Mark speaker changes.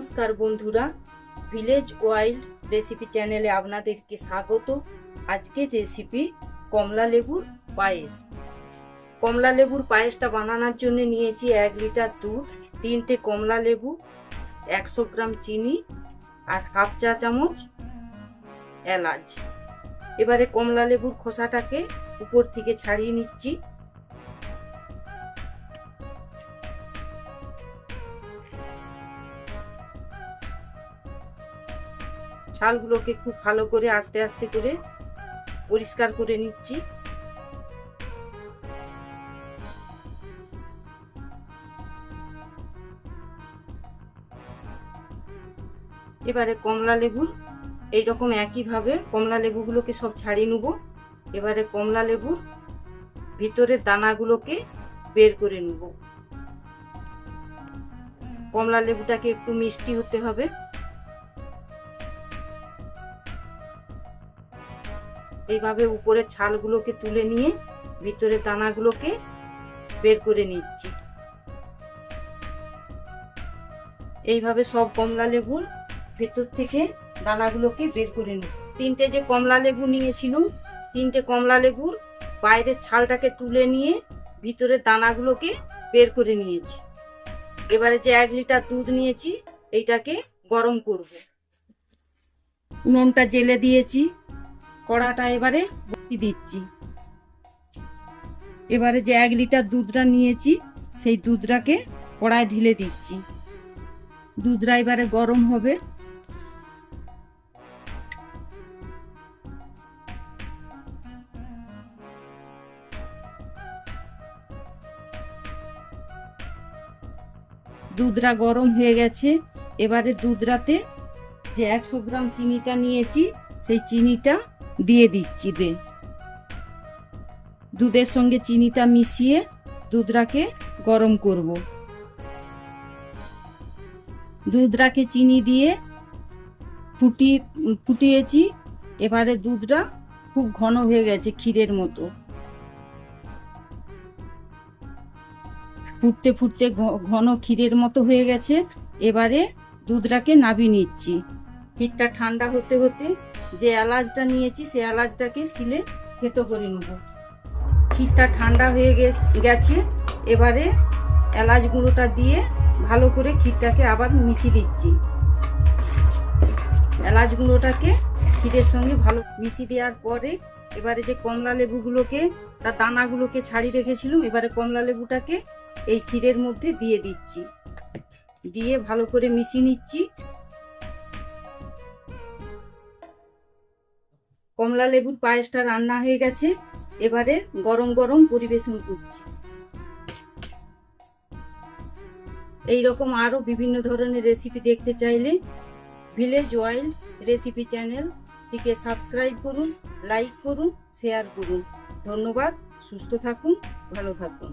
Speaker 1: নমস্কার বন্ধুরা village wild recipe চ্যানেলে আপনাদেরকে স্বাগত। আজকে রেসিপি কমলা লেবুর পায়েস। কমলা লেবুর পায়েসটা বানানোর জন্য নিয়েছি এক লিটার দুধ, তিনটে কমলা লেবু, একশো গ্রাম চিনি আর হাফ চা চামচ এলাচ। এবারে কমলা লেবুর খোসাটাকে উপর থেকে ছাড়িয়ে নিচ্ছি। ছালগুলোকে খুব ভালো করে আস্তে আস্তে করে পরিষ্কার করে নিচ্ছি। এবারে কমলা লেবুর এইরকম একইভাবে কমলা লেবুগুলোকে সব ছাড়িয়ে নেব। এবারে কমলা লেবুর ভিতরের দানাগুলোকে বের করে নেব। কমলা লেবুটাকে একটু মিষ্টি হতে হবে। এইভাবে উপরের ছালগুলোকে তুলে নিয়ে ভিতরে দানাগুলোকে বের করে নিচ্ছি। এইভাবে সব কমলা লেবুর ভেতর থেকে দানাগুলোকে বের করে নিই তিনটে যে কমলা লেবু নিয়েছিলাম, তিনটে কমলা লেবুর বাইরের ছালটাকে তুলে নিয়ে ভিতরের দানাগুলোকে বের করে নিয়েছি। এবারে যে এক লিটার দুধ নিয়েছি, এইটাকে গরম করব। উনুনটা জেলে দিয়েছি। কড়াটা এবারে দিচ্ছি। এবারে যে এক লিটার দুধটা নিয়েছি, সেই দুধটাকে কড়ায় ঢেলে দিচ্ছি। দুধটা এবারে গরম হবে। দুধটা গরম হয়ে গেছে। এবারে দুধটাতে যে একশো গ্রাম চিনিটা নিয়েছি, সেই চিনিটা দিয়ে দিচ্ছি দে। দুধের সঙ্গে চিনিটা মিশিয়ে দুধটাকে গরম করব। দুধটাকে চিনি দিয়ে ফুটি, ফুটিয়েছি। এবারে দুধটা খুব ঘন হয়ে গেছে ক্ষীরের মতো। ফুটতে ফুটতে ঘন ক্ষীরের মতো হয়ে গেছে। এবারে দুধটাকে নাবিয়ে নিচ্ছি। ক্ষীরটা ঠান্ডা হতে হতে যে এলাচটা নিয়েছি সেই এলাচটাকে শিলে থেতো করে নেব। ক্ষীরটা ঠান্ডা হয়ে গেছে, এবারে এলাচ গুঁড়োটা দিয়ে ভালো করে ক্ষীরটাকে আবার মিশিয়ে দিচ্ছি। এলাচ গুঁড়োটাকে ক্ষীরের সঙ্গে ভালো মিশিয়ে দেওয়ার পরে এবারে যে কমলা লেবুগুলোকে তার দানাগুলোকে ছাড়িয়ে রেখেছিলাম, এবারে কমলা লেবুটাকে এই ক্ষীরের মধ্যে দিয়ে দিচ্ছি। দিয়ে ভালো করে মিশিয়ে নিচ্ছি। কমলা লেবুর পায়েসটা রান্না হয়ে গেছে। এবারে গরম গরম পরিবেশন করছি। এই রকম আরও বিভিন্ন ধরনের রেসিপি দেখতে চাইলে ভিলেজ ওয়াইল্ড রেসিপি চ্যানেলটিকে সাবস্ক্রাইব করুন লাইক করুন শেয়ার করুন। ধন্যবাদ, সুস্থ থাকুন, ভালো থাকুন।